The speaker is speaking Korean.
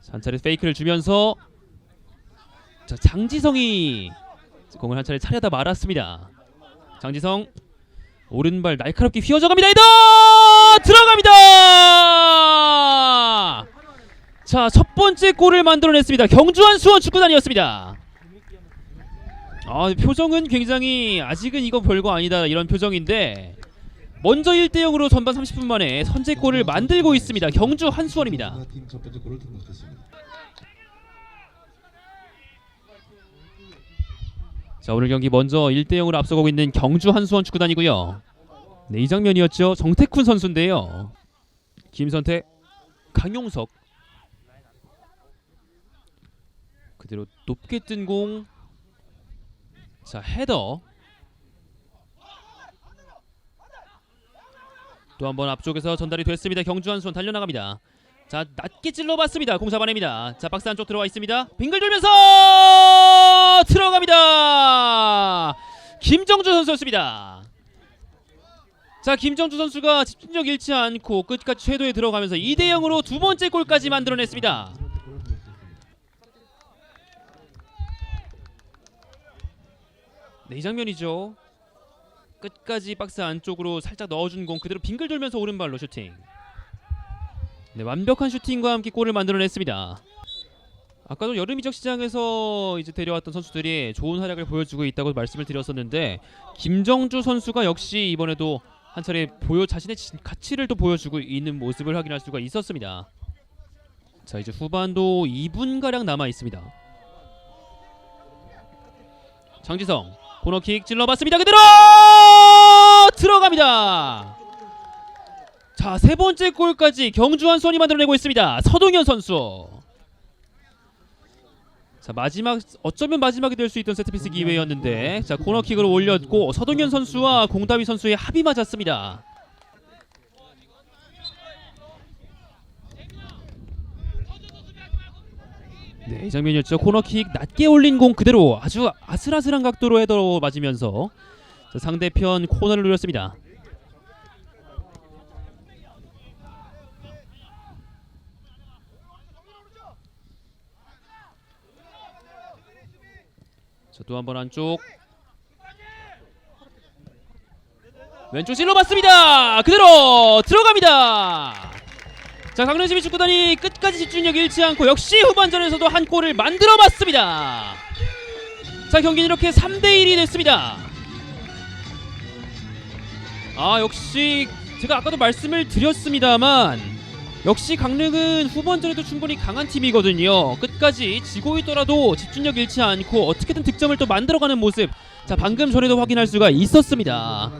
자, 한 차례 페이크를 주면서 자, 장지성이 공을 한 차례 차려다 말았습니다. 장지성 오른발 날카롭게 휘어져 갑니다. 헤더 들어갑니다. 자, 첫 번째 골을 만들어냈습니다. 경주한 수원 축구단이었습니다. 아, 표정은 굉장히 아직은 이거 별거 아니다 이런 표정인데 먼저 1대 0으로 전반 30분 만에 선제골을 만들고 있습니다. 경주 한수원입니다. 팀첫 번째 골을 등록했습니다. 자 오늘 경기 먼저 1대 0으로 앞서가고 있는 경주 한수원 축구단이고요. 네, 이 장면이었죠. 정태쿤 선수인데요. 김선태, 강용석 그대로 높게 뜬 공. 자 헤더. 또 한 번 앞쪽에서 전달이 됐습니다. 경주 한수원 달려나갑니다. 자 낮게 찔러봤습니다. 공 잡아냅니다. 자 박스 안쪽 들어와 있습니다. 빙글 돌면서 들어갑니다. 김정주 선수였습니다. 자 김정주 선수가 집중력 잃지 않고 끝까지 쇄도에 들어가면서 2대 0으로 두 번째 골까지 만들어냈습니다. 네, 이 장면이죠. 끝까지 박스 안쪽으로 살짝 넣어준 공 그대로 빙글 돌면서 오른발로 슈팅. 네, 완벽한 슈팅과 함께 골을 만들어냈습니다. 아까도 여름 이적 시장에서 이제 데려왔던 선수들이 좋은 활약을 보여주고 있다고 말씀을 드렸었는데 김정주 선수가 역시 이번에도 한 차례 보여 자신의 진- 가치를 또 보여주고 있는 모습을 확인할 수가 있었습니다. 자 이제 후반도 2분 가량 남아 있습니다. 장지성 코너킥 찔러봤습니다. 그대로 들어갑니다. 자 세 번째 골까지 경주 한수원이 만들어내고 있습니다. 서동현 선수. 자 마지막 어쩌면 마지막이 될 수 있던 세트피스 기회였는데 자 코너킥을 올렸고 서동현 선수와 공다위 선수의 합이 맞았습니다. 네, 이 장면이었죠. 코너킥 낮게 올린 공 그대로 아주 아슬아슬한 각도로 헤더로 맞으면서 자, 상대편 코너를 누렸습니다. 자, 또한 번 안쪽 왼쪽 찔러 봤습니다. 그대로 들어갑니다. 자 강릉시민 축구단이 끝까지 집중력 잃지 않고 역시 후반전에서도 한 골을 만들어봤습니다. 자 경기는 이렇게 3대 1이 됐습니다. 아 역시 제가 아까도 말씀을 드렸습니다만 역시 강릉은 후반전에도 충분히 강한 팀이거든요. 끝까지 지고 있더라도 집중력 잃지 않고 어떻게든 득점을 또 만들어가는 모습. 자 방금 전에도 확인할 수가 있었습니다.